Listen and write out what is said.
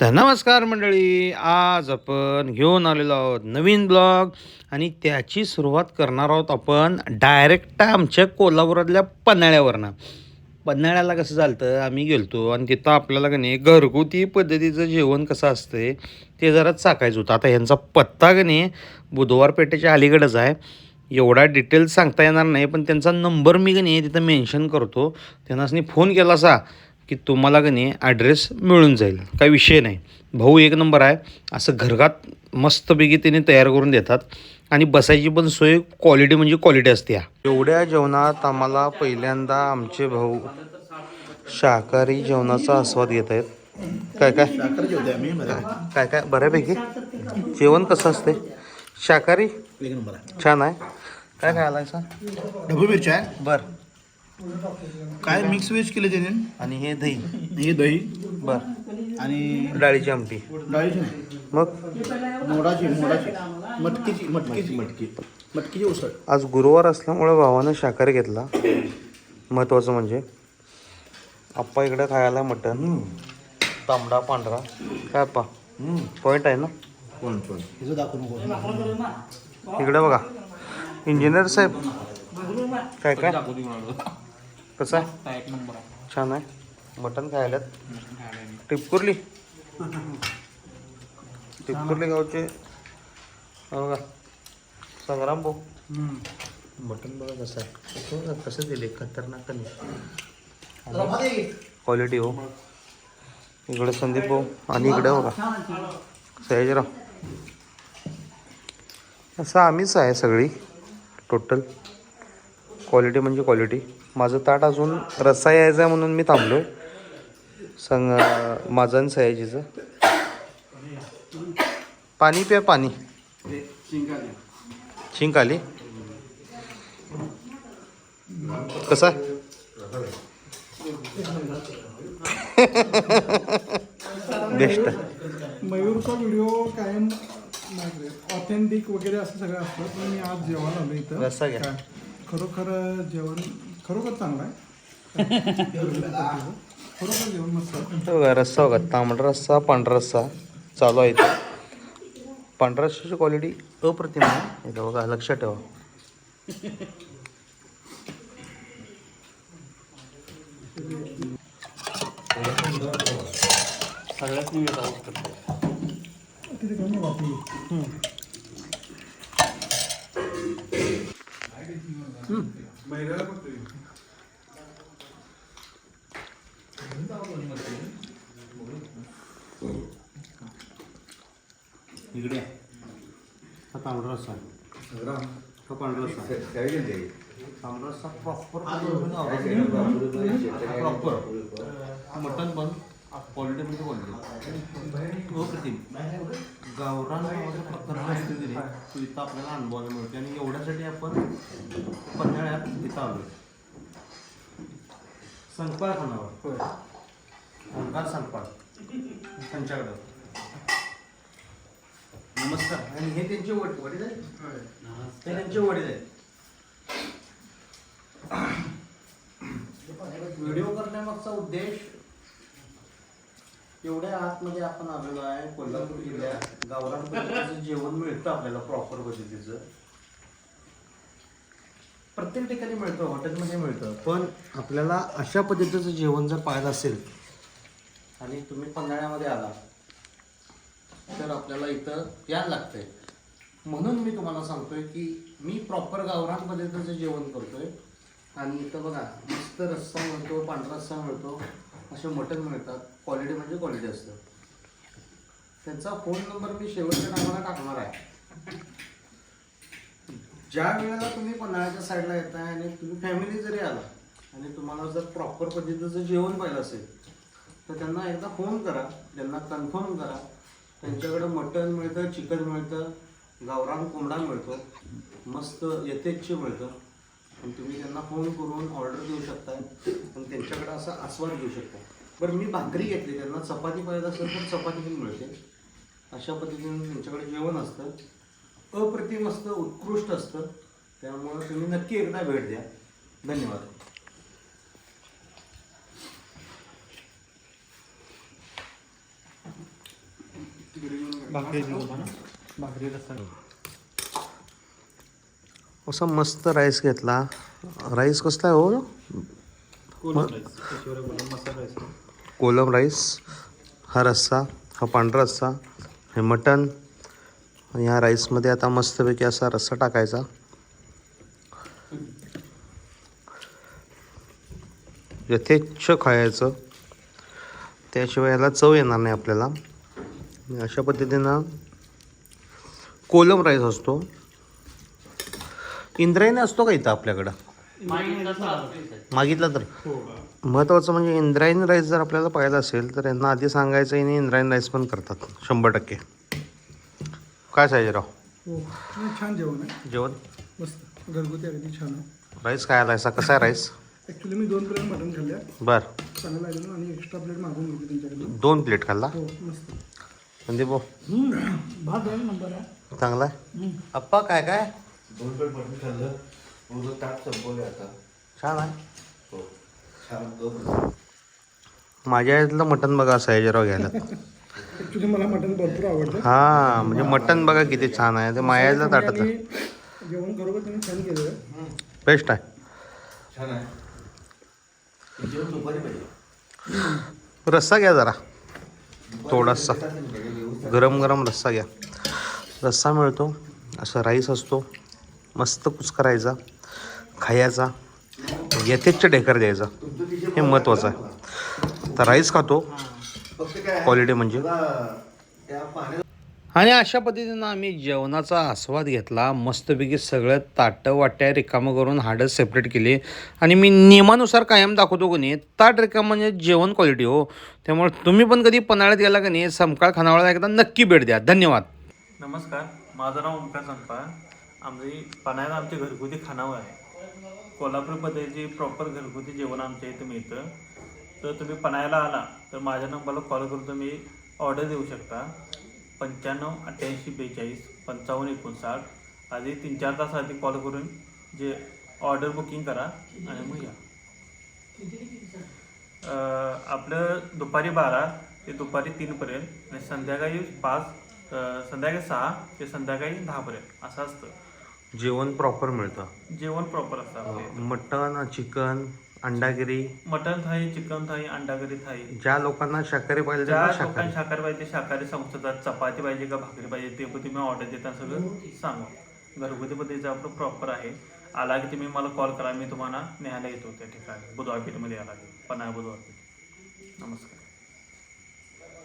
तर नमस्कार मंडळी आज आपण घेऊन आलेलो आहोत नवीन ब्लॉग आणि त्याची सुरुवात करणार आहोत आपण डायरेक्ट आमच्या कोल्हापुरातल्या पन्हाळ्यावरनं. पन्हाळ्याला कसं चालतं? आम्ही गेलतो आणि तिथं आपल्याला का नाही घरगुती पद्धतीचं जेवण कसं असतंय ते जरा चाकायचं होतं. आता ह्यांचा पत्ता का नाही बुधवार पेठेच्या अलीकडंच आहे. एवढा डिटेल्स सांगता येणार नाही पण त्यांचा नंबर मी का नाही तिथं मेन्शन करतो. त्यांनाच फोन केला असा की तुम्हाला का नाही ॲड्रेस मिळून जाईल. काही विषय नाही. भाऊ एक नंबर आहे. असं घरगात मस्तपैकी त्यांनी तयार करून देतात. आणि बसायची पण सोय क्वालिटी म्हणजे क्वालिटी असते या. एवढ्या जेवणात आम्हाला पहिल्यांदा आमचे भाऊ शाकाहारी जेवणाचा आस्वाद घेत आहेत. काय काय? काय काय? बऱ्यापैकी. जेवण कसं असते? शाकाहारी? छान आहे. काय खायला सर ढबू मिरची आहे. बर. काय मिक्स व्हेज केले त्याने? आणि हे दही. हे दही. बर. आणि डाळीची आमटी. डाळीची नाही मग? मोडाची मोडाची. मटकीची मटकीची. मटकी मटकीची उसळ. आज गुरुवार असल्यामुळे भावानं शाकाहारी घेतला. महत्त्वाचं म्हणजे. आप्पा इकडे खायला मटन तांबडा पांढरा. काय आप्पा? पॉईंट आहे ना? कोण कोण हिचं दाखवू नको इकडे बघा. इंजिनियर साहेब. काय काय? कसं आहे? छान आहे. मटन खायल्यात. टिपकुर्ली टिपकुर्ली गावचे. हा बघा. संग्राम भाऊ. मटन बघा कसं आहे. हो ना, कसं दिले खतरनाक नाही क्वालिटी हो. इकडे संदीप भाऊ आणि इकडे बघा. सयाजीराव असं आम्हीच आहे सगळी. टोटल क्वालिटी म्हणजे क्वालिटी माझं ताट अजून रस्सा यायचा आहे म्हणून मी थांबलो संग माझं आणि सयाजीचं. पाणी प्या पाणी. शिंक आली. कसं आहे? बेस्ट. मयूरचा व्हिडिओ कायम ऑथेंटिक वगैरे असं सगळं असतं पण मी आज जेवण आलो इथं. घ्या. खरोखर जेवण खरोखर चांगलं आहे. खरोखर जेवण मस्त बघा रस्सा बघा तांबडा रस्सा पांढरा रस्सा चालू आहे इथं. पांढऱ्या रस्स्याची क्वालिटी अप्रतिम आहे. इथं बघा लक्षात ठेवा. सगळ्यात मी ये बापरे. इकडे हा तांबडा रस्सा हा पांढरा रस्सा तांबडा रस्सा प्रॉपर प्रॉपर मटन पण क्वालिटी म्हणजे बोलतो हो प्रतिम गावरान नावाचा प्रकार असतो की तो इथं आपल्याला अनुभवायला मिळते आणि एवढ्यासाठी आपण पन्हाळ्यात इथं आलो संकपाळ खानावर. ओंकार संकपाळ. त्यांच्याकडं. नमस्कार. आणि हे त्यांचे वड वडील आहेत? ते त्यांचे वडील आहेत. व्हिडिओ करण्यामागचा उद्देश एवढ्या आतमध्ये आपण आलेलो आहे कोल्हापूर जिल्ह्यात गावरान पद्धतीचं जेवण मिळतं आपल्याला प्रॉपर पद्धतीचं. प्रत्येक ठिकाणी मिळतं हॉटेलमध्ये मिळतं पण आपल्याला अशा पद्धतीचं जेवण जर पाहायला असेल आणि तुम्ही पन्हाळ्यामध्ये आला तर आपल्याला इथं यायला लागतंय. म्हणून मी तुम्हाला सांगतोय की मी प्रॉपर गावरान पद्धतीचं जेवण करतोय आणि इथं बघा मस्त रस्सा मिळतो पांढरा रस्सा मिळतो असे मटण मिळतात. क्वालिटी म्हणजे क्वालिटी असतं. त्यांचा फोन नंबर मी शेवटच्या टायमाला टाकणार आहे. ज्या वेळेला तुम्ही पन्हाळ्याच्या साईडला येताय आणि तुम्ही फॅमिली जरी आला आणि तुम्हाला जर प्रॉपर पद्धतीचं जेवण पाहिलं असेल तर त्यांना एकदा फोन करा. त्यांना कन्फर्म करा. त्यांच्याकडं मटण मिळतं चिकन मिळतं गावरान कोंबडा मिळतो मस्त यथेच्छ मिळतं. आणि तुम्ही त्यांना फोन करून ऑर्डर देऊ शकता आणि त्यांच्याकडे असा आस्वाद घेऊ शकता. बरं मी भाकरी घेतली त्यांना चपाती पाहिजे असेल तर चपाती पण मिळते. अशा पद्धतीने त्यांच्याकडे जेवण असतं. अप्रतिम असतं उत्कृष्ट असतं. त्यामुळं तुम्ही नक्की एकदा भेट द्या. धन्यवाद. भाकरी असा मस्त राईस घेतला. राईस कसला आहे हो? कोलम राईस हा रस्सा हा पांढरा रस्सा हे मटण. ह्या राईसमध्ये आता मस्तपैकी असा रस्सा टाकायचा. यथेच्छ खायचं. त्याशिवाय याला चव येणार नाही आपल्याला. अशा पद्धतीनं कोलम राईस असतो. इंद्रायणी असतो का इथं आपल्याकडं? मागितलं तर महत्त्वाचं म्हणजे इंद्रायणी राईस जर आपल्याला पाहिजे असेल तर यांना आधी सांगायचं आणि इंद्रायणी राईस पण करतात. शंभर टक्के. काय सायजीराव हो छान जेवण आहे. जेवण? मस्त. घरगुती अगदी छान आहे. राईस काय आला असा कसा आहे राईस? ॲक्च्युली मी दोन प्लेट मटण खाल्ल्या बर. चांगलं लागलं आणि एक्स्ट्रा प्लेट मागून घेतली त्यांच्याकडे दोन प्लेट खाल्ला? हो मस्त. संदीप भाऊ? भात नंबर आहे. चांगला आहे? अप्पा काय काय? दोन प्लेट मटण खाल्लं. ताट संपवले आता. छान आहे. हो छान माझ्या यातलं मटण बघा सायजीराव घ्यायला. ॲक्च्युली मला मटण भरपूर आवडतं. हां म्हणजे मटण बघा किती छान आहे. ते मायाला ताटत जेवण त्यांनी छान आहे बेस्ट आहे. छान आहे. जेवण दुपारी पाहिजे. रस्सा घ्या जरा. थोडासा. गरम गरम रस्सा घ्या. रस्सा मिळतो. असं राईस असतो. मस्त कुच करायचा खायचा यथेच्छ ढेकर द्यायचा. हे महत्त्वाचं आहे. तर राईस खातो. फक्त काय क्वालिटी म्हणजे. आणि अशा पद्धतीनं आम्ही जेवणाचा आस्वाद घेतला. मस्तपैकी सगळं ताटं वाट्या रिकामं करून हाडं सेपरेट केली. आणि मी नियमानुसार कायम दाखवतो की नाही ताट रिकाम म्हणजे जेवण क्वालिटी हो. त्यामुळे तुम्ही पण कधी पन्हाळ्यात गेला की नाही समकाळ खानावळा एकदा नक्की भेट द्या. धन्यवाद. नमस्कार माझं नाव ओंकार संपा आमची पणायला आमचे घरगुती खानावळ आहे. कोल्हापूर पद्धतीची प्रॉपर घरगुती जेवण आमच्या इथे मिळतं तर तुम्ही पणायला आला तर माझ्या नंबरला कॉल करून तुम्ही ऑर्डर देऊ शकता. पंच्याण्णव अठ्ठ्याऐंशी बेचाळीस पंचावन्न एकोणसाठ. आधी तीन चार तास आधी कॉल करून जे ऑर्डर बुकिंग करा आणि मग या. आपलं दुपारी बारा ते दुपारी तीनपर्यंत आणि संध्याकाळी पाच संध्याकाळी सहा ते संध्याकाळी दहापर्यंत असं असतं. जेवण प्रॉपर मिळतं. जेवण प्रॉपर असतं आपल्या इथं. मटण चिकन अंडागिरी. मटन थाळी चिकन थाळी अंडाकरी थाळी. ज्या लोकांना शाकाहारी पाहिजे ज्या त्यांना लोकांना शाकाहारी. शाकाहारी पाहिजे शाकाहारी संस्थेतात चपाती पाहिजे का भाकरी पाहिजे ते पण तुम्ही ऑर्डर देता सगळं सांगा. घरगुती पद्धतीचं आपलं प्रॉपर आहे. आला की तुम्ही मला कॉल करा मी तुम्हाला न्यायला येतो त्या ठिकाणी. बुधवार पेठमध्ये आला की. पन्हाळा बुधवार पेठ नमस्कार.